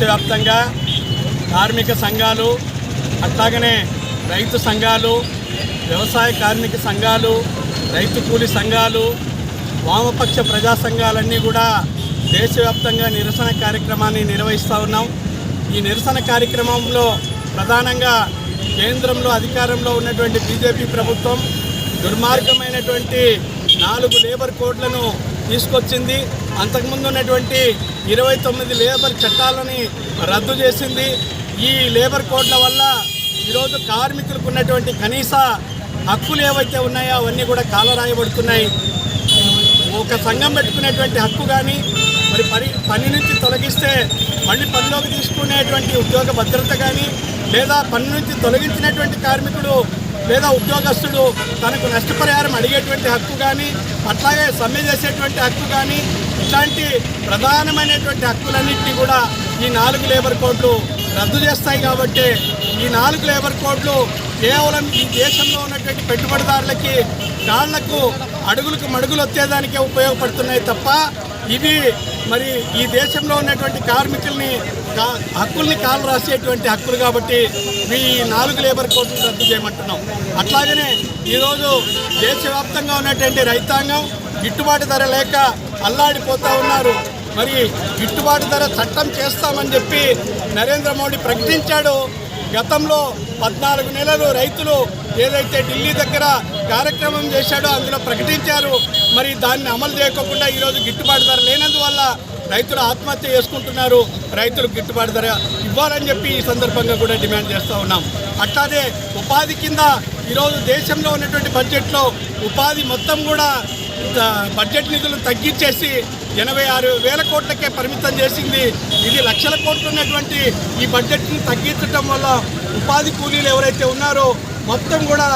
దేశవ్యాప్తంగా కార్మిక సంఘాలు అట్లాగనే రైతు సంఘాలు వ్యవసాయ కార్మిక సంఘాలు రైతు కూలి సంఘాలు వామపక్ష ప్రజా సంఘాలన్నీ కూడా దేశవ్యాప్తంగా నిరసన కార్యక్రమాన్ని నిర్వహిస్తూ ఉన్నాం. ఈ నిరసన కార్యక్రమంలో ప్రధానంగా కేంద్రంలో అధికారంలో ఉన్నటువంటి బీజేపీ ప్రభుత్వం దుర్మార్గమైనటువంటి నాలుగు లేబర్ కోడ్లను తీసుకొచ్చింది. అంతకుముందు ఉన్నటువంటి ఇరవై తొమ్మిది లేబర్ చట్టాలని రద్దు చేసింది. ఈ లేబర్ కోడ్ల వల్ల ఈరోజు కార్మికులకు ఉన్నటువంటి కనీస హక్కులు ఏవైతే ఉన్నాయో అవన్నీ కూడా కాలరాయబడుతున్నాయి. ఒక సంఘం పెట్టుకునేటువంటి హక్కు కానీ మరి పని పని నుంచి తొలగిస్తే మళ్ళీ పనిలోకి తీసుకునేటువంటి ఉద్యోగ భద్రత కానీ లేదా పని నుంచి తొలగించినటువంటి కార్మికుడు లేదా ఉద్యోగస్తుడు తనకు నష్టపరిహారం అడిగేటువంటి హక్కు కానీ అట్లాగే సమ్మె చేసేటువంటి హక్కు కానీ ఇట్లాంటి ప్రధానమైనటువంటి హక్కులన్నింటినీ కూడా ఈ నాలుగు లేబర్ కోడ్లు రద్దు చేస్తాయి కాబట్టి ఈ నాలుగు లేబర్ కోడ్లు కేవలం ఈ దేశంలో ఉన్నటువంటి పెట్టుబడిదారులకి కాళ్ళకు అడుగులకు మడుగులు వచ్చేదానికే ఉపయోగపడుతున్నాయి తప్ప ఇవి మరి ఈ దేశంలో ఉన్నటువంటి కార్మికుల్ని హక్కుల్ని కాలు రాసేటువంటి హక్కులు కాబట్టి మీ నాలుగు లేబర్ కోర్టులు రద్దు చేయమంటున్నాం. అట్లాగనే ఈరోజు దేశవ్యాప్తంగా ఉన్నటువంటి రైతాంగం గిట్టుబాటు ధర లేక అల్లాడిపోతూ ఉన్నారు. మరి గిట్టుబాటు ధర చట్టం చేస్తామని చెప్పి నరేంద్ర మోడీ ప్రకటించాడు. గతంలో పద్నాలుగు నెలలు రైతులు ఏదైతే ఢిల్లీ దగ్గర కార్యక్రమం చేశాడో అందులో ప్రకటించారు. మరి దాన్ని అమలు చేయకుండా ఈరోజు గిట్టుబాటు ధర లేనందువల్ల రైతులు ఆత్మహత్య చేసుకుంటున్నారు రైతులకు గిట్టుబాటు ధర ఇవ్వాలని చెప్పి ఈ సందర్భంగా కూడా డిమాండ్ చేస్తూ ఉన్నాం. అట్లాగే ఉపాధి కింద ఈరోజు దేశంలో ఉన్నటువంటి బడ్జెట్లో ఉపాధి మొత్తం కూడా బడ్జెట్ నిధులు తగ్గించేసి ఎనభై ఆరు వేల కోట్లకే పరిమితం చేసింది. ఇది లక్షల కోట్లు ఉన్నటువంటి ఈ బడ్జెట్ని తగ్గించడం వల్ల ఉపాధి కూలీలు ఎవరైతే ఉన్నారో మొత్తం కూడా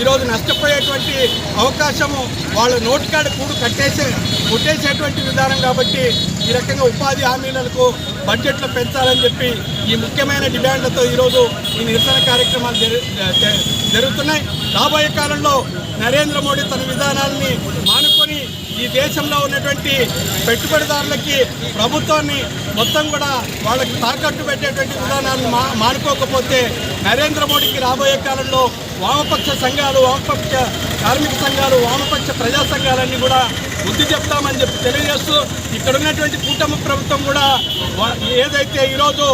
ఈరోజు నష్టపోయేటువంటి అవకాశము. వాళ్ళ నోటి కాడ కూడు కట్టేసే కొట్టేసేటువంటి విధానం కాబట్టి ఈ రకంగా ఉపాధి హామీలకు బడ్జెట్లో పెంచాలని చెప్పి ఈ ముఖ్యమైన డిమాండ్లతో ఈరోజు ఈ నిరసన కార్యక్రమాలు జరుగుతున్నాయి. రాబోయే కాలంలో నరేంద్ర మోడీ తన విధానాల్ని ఈ దేశంలో ఉన్నటువంటి పెట్టుబడిదారులకి ప్రభుత్వాన్ని మొత్తం కూడా వాళ్ళకి తాకట్టు పెట్టేటువంటి విధానాన్ని మా మానుకోకపోతే నరేంద్ర మోడీకి రాబోయే కాలంలో వామపక్ష సంఘాలు వామపక్ష కార్మిక సంఘాలు వామపక్ష ప్రజా సంఘాలన్నీ కూడా బుద్ధి చెప్తామని చెప్పి తెలియజేస్తూ ఇక్కడ ఉన్నటువంటి కూటమి ప్రభుత్వం కూడా ఏదైతే ఈరోజు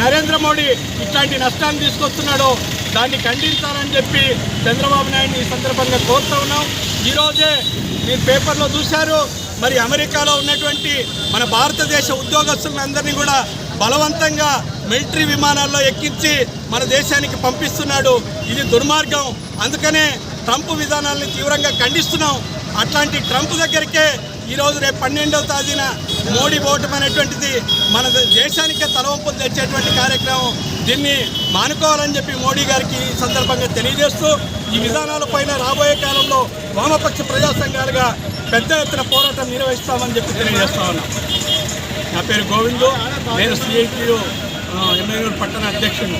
నరేంద్ర మోడీ ఇట్లాంటి నష్టాన్ని తీసుకొస్తున్నాడో దాన్ని ఖండించాలని చెప్పి చంద్రబాబు నాయుడు ఈ సందర్భంగా కోరుతా ఉన్నాం. ఈరోజే మీరు పేపర్లో చూశారు. మరి అమెరికాలో ఉన్నటువంటి మన భారతదేశ ఉద్యోగస్తులందరినీ కూడా బలవంతంగా మిలిటరీ విమానాల్లో ఎక్కించి మన దేశానికి పంపిస్తున్నాడు. ఇది దుర్మార్గం. అందుకనే ట్రంప్ విధానాలను తీవ్రంగా ఖండిస్తున్నాం. అట్లాంటి ట్రంప్ దగ్గరికే ఈరోజు రేపు పన్నెండవ తేదీన మోడీ ఓటమి అనేటువంటిది మన దేశానికే తలవంపులు తెచ్చేటువంటి కార్యక్రమం. దీన్ని మానుకోవాలని చెప్పి మోడీ గారికి ఈ సందర్భంగా తెలియజేస్తూ ఈ విధానాలపైన రాబోయే కాలంలో వామపక్ష ప్రజా సంఘాలుగా పెద్ద ఎత్తున పోరాటం నిర్వహిస్తామని చెప్పి తెలియజేస్తా ఉన్నాం. నా పేరు గోవిందు. నేను సిఐటియు ఎమ్మెల్యే పట్టణ అధ్యక్షుడు